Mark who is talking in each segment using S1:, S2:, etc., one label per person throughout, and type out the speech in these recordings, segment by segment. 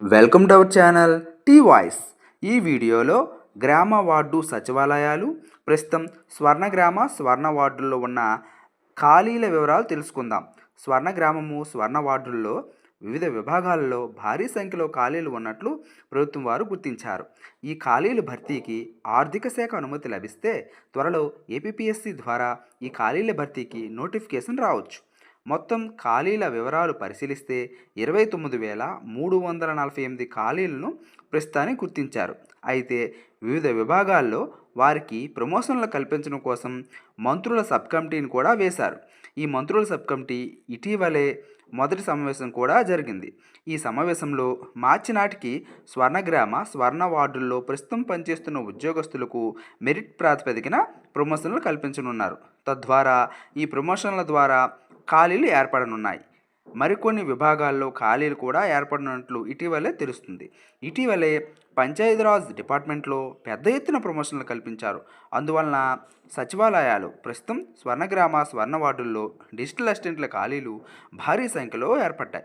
S1: Welcome to our channel T voice ఈ వీడియోలో గ్రామ వార్డు సచివాలయాలు ప్రస్తుతం స్వర్ణ గ్రామ స్వర్ణ వార్డుల్లో ఉన్న ఖాళీల వివరాలు తెలుసుకుందాం. స్వర్ణ గ్రామము స్వర్ణ వార్డుల్లో వివిధ విభాగాలలో భారీ సంఖ్యలో ఖాళీలు ఉన్నట్లు ప్రభుత్వం వారు గుర్తించారు. ఈ ఖాళీల భర్తీకి ఆర్థిక శాఖ అనుమతి లభిస్తే త్వరలో ఏపీపీఎస్సీ ద్వారా ఈ ఖాళీల భర్తీకి నోటిఫికేషన్ రావచ్చు. మొత్తం ఖాళీల వివరాలు పరిశీలిస్తే ఇరవై తొమ్మిది వేల మూడు వందల నలభై ఎనిమిది ఖాళీలను ప్రస్తుతానికి గుర్తించారు. అయితే వివిధ విభాగాల్లో వారికి ప్రమోషన్లు కల్పించడం కోసం మంత్రుల సబ్ కమిటీని కూడా వేశారు. ఈ మంత్రుల సబ్ కమిటీ ఇటీవలే మొదటి సమావేశం కూడా జరిగింది. ఈ సమావేశంలో మార్చి నాటికి స్వర్ణగ్రామ స్వర్ణ వార్డుల్లో ప్రస్తుతం పనిచేస్తున్న ఉద్యోగస్తులకు మెరిట్ ప్రాతిపదికన ప్రమోషన్లు కల్పించనున్నారు. తద్వారా ఈ ప్రమోషన్ల ద్వారా ఖాళీలు ఏర్పడనున్నాయి. మరికొన్ని విభాగాల్లో ఖాళీలు కూడా ఏర్పడినట్లు ఇటీవలే తెలుస్తుంది. ఇటీవలే పంచాయతీరాజ్ డిపార్ట్మెంట్లో పెద్ద ఎత్తున ప్రమోషన్లు కల్పించారు. అందువలన సచివాలయాలు ప్రస్తుతం స్వర్ణగ్రామ స్వర్ణ వార్డుల్లో డిజిటల్ అసిస్టెంట్ల ఖాళీలు భారీ సంఖ్యలో ఏర్పడ్డాయి.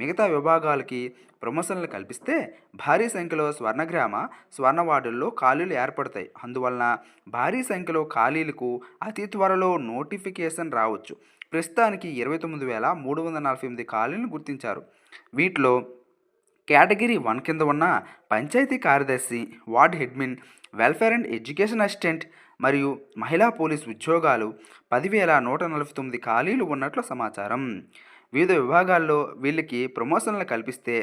S1: మిగతా విభాగాలకి ప్రమోషన్లు కల్పిస్తే భారీ సంఖ్యలో స్వర్ణగ్రామ స్వర్ణ వార్డుల్లో ఖాళీలు ఏర్పడతాయి. అందువలన భారీ సంఖ్యలో ఖాళీలకు అతి త్వరలో నోటిఫికేషన్ రావచ్చు. ప్రస్తుతానికి ఇరవై తొమ్మిది వేల మూడు వందల నలభై ఎనిమిది ఖాళీలను గుర్తించారు. వీటిలో కేటగిరీ వన్ కింద ఉన్న పంచాయతీ కార్యదర్శి ward admin welfare and education assistant మరియు మహిళా పోలీస్ ఉద్యోగాలు పదివేల నూట నలభై తొమ్మిది ఖాళీలు ఉన్నట్లు సమాచారం. వివిధ విభాగాల్లో వీళ్ళకి ప్రమోషన్లు కల్పిస్తే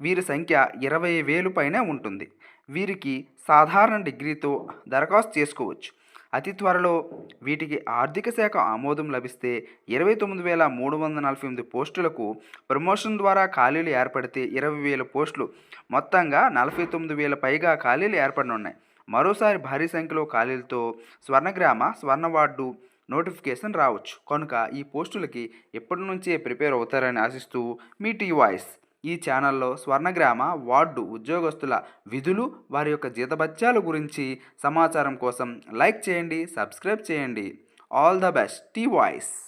S1: వీరి సంఖ్య ఇరవై వేలు పైనే ఉంటుంది. వీరికి సాధారణ డిగ్రీతో దరఖాస్తు చేసుకోవచ్చు. అతి త్వరలో వీటికి ఆర్థిక శాఖ ఆమోదం లభిస్తే ఇరవై తొమ్మిది వేల మూడు వందల నలభై ఎనిమిది పోస్టులకు ప్రమోషన్ ద్వారా ఖాళీలు ఏర్పడితే ఇరవై వేల పోస్టులు మొత్తంగా నలభై తొమ్మిది వేల పైగా ఖాళీలు ఏర్పడనున్నాయి. మరోసారి భారీ సంఖ్యలో ఖాళీలతో స్వర్ణగ్రామ స్వర్ణ వార్డు నోటిఫికేషన్ రావచ్చు. కనుక ఈ పోస్టులకి ఎప్పటి నుంచే ప్రిపేర్ అవుతారని ఆశిస్తూ మీ టీ వాయిస్. ఈ ఛానల్లో స్వర్ణగ్రామ వార్డు ఉద్యోగస్తుల విధులు వారి యొక్క జీతభత్యాల గురించి సమాచారం కోసం లైక్ చేయండి సబ్స్క్రైబ్ చేయండి. All the best T voice.